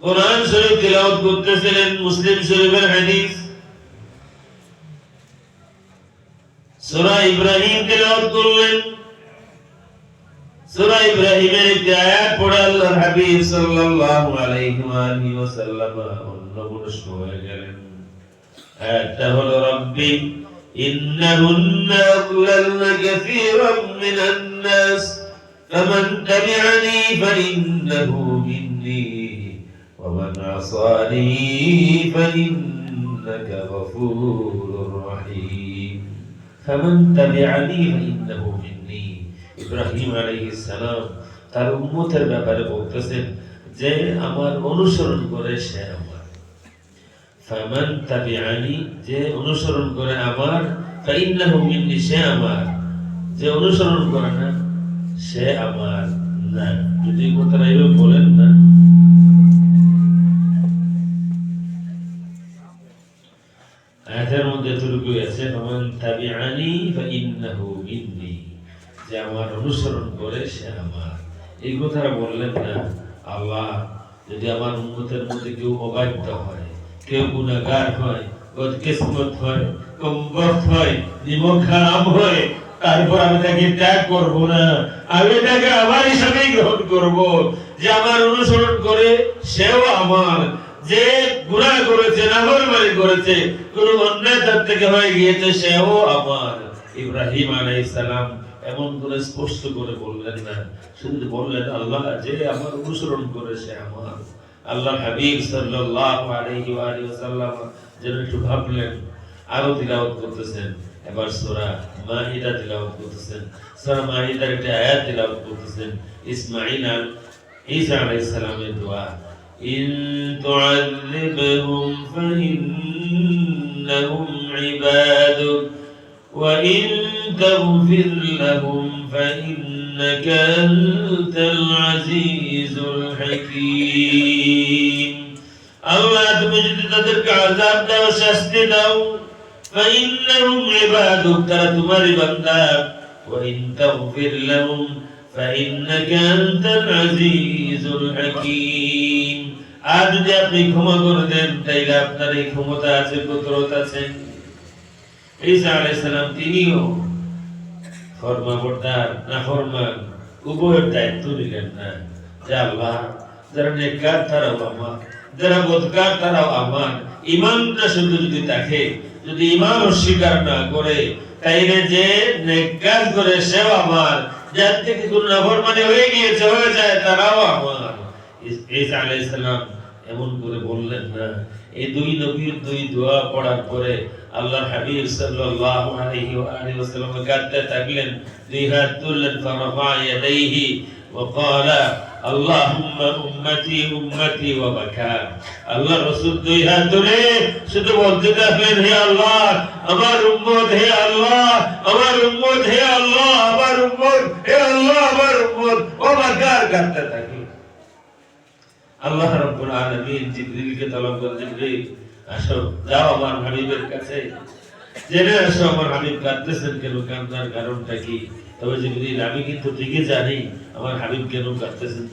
কোরআন শরীফ তিলাওয়াত করতেছিলেন মুসলিম শরীফের হাদিস সূরা ইব্রাহিম তিলাওয়াত করলেন সূরা ইব্রাহিমের একটি আয়াত পড়ে আল্লাহর হাবিব সাল্লাল্লাহু আলাইহি ওয়া আলিহি ওয়াসাল্লাম অন্যমনস্ক হয়ে গেলেন আয়াতটা হলো রব্বি إنهن أضللن كثيرا من الناس فمن تبعني فإنه مني ومن عصاني فإنك غفور رحيم فمن تبعني فإنه مني ইব্রাহিম আলাইহিস সালাম তার উম্মতের ব্যাপারে বলতেছেন যে আমার অনুসরণ করে সে আমার ফামান তাবিআনি যে অনুসরণ করে আমার ফাইন্নাহু মিন্নি সে আমার যে অনুসরণ করে না সে আমার না যদি কথাটা এইভাবে বলেন না আয়াতের মধ্যে এতটুকু আছে, ফামান তাবিআনি ফাইন্নাহু মিন্নি যে আমার অনুসরণ করে সে আমার। এই কথাটা বললেন না, আল্লাহ, যদি আমার উন্মতের মধ্যে কেউ অবাধ্য হয়, কেউ গুণাগার হয়, বদকিসমত হয় কমবখত হয় নিমক খারাপ হয়, তারপর আমি তাকে ত্যাগ করব না, আমি তাকে আমার হিসাবে গ্রহণ করব যে আমার অনুসরণ করে, সেও আমার। যে গুনাহ করেছে, নাফরমানি করেছে, কোন অন্যায় তার থেকে হয়ে গিয়েছে, সেও আমার। ইব্রাহিম আলাইহিস সালাম এমন করে স্পষ্ট করে বললেন না। শুধু বললেন, আল্লাহ যে আমার অনুসরণ করে, সে আমার। আল্লাহ হাবিব সাল্লাল্লাহু আলাইহি ওয়া ওয়াসাল্লাম যেন একটু ভাবলেন, আরও তিলাওয়াত করতেছেন। এবার সূরা মাইদা তিলাওয়াত করতেছেন। সূরা মাইদার একটা আয়াত তিলাওয়াত করতেছেন। ইসমাঈল ঈসা আলাইহিস সালামের দোয়া ইন তুআযিবহুম ফাইন্নাহুম ইবাদুক وإن تغفر لهم فإنك أنت العزيز الحكيم আল্লাহ তুমি যদি তাদেরকে আযাব দাও শাস্তি দাও فإنهم عبادك তারা তোমারই বান্দা وإن تغفر لهم فإنك أنت العزيز الحكيم আর যদি আপনি ক্ষমা করে দেন তাইলে আপনার এই ক্ষমতা আছে কুদরত আছে ঈসা আলাইহিস সালাম তিনিও ফরমাবরদার না ফরমান উভয়ের দায়িত্ব নিলেন না যে আল্লাহ যারা নেককার তারাও আমার যারা বোধকার তারাও আমার ইমানটা শুধু যদি থাকে যদি ইমান অস্বীকার না করে, তাইলে যে নেকাজ করে সেও আমার যার থেকে কোন নাফরমানি হয়ে গিয়েছে, হয়ে যায়, তারাও আমার এমন করে বললেন না, এই দুই নবীর দুই দোয়া পড়ার পরে আল্লাহ হাবিব সাল্লাল্লাহু আলাইহি ওয়া আলিহি ওয়াসাল্লাম থাকলেন, দুই হাত তুললেন, ফারাফা ইয়াদাইহি, ওয়া ক্বালা আল্লাহ রাসূল আল্লাহ আমার আল্লাহ যাও আমার কাছে। জেনে আসো আমার হাবিব, কাঁদতেছেন কেন? কান্নার কারণটা কি? তবে জিবরিল আমি কিন্তু ঠিকই জানি আমার হাবিব কেন কাঁদতেছেন?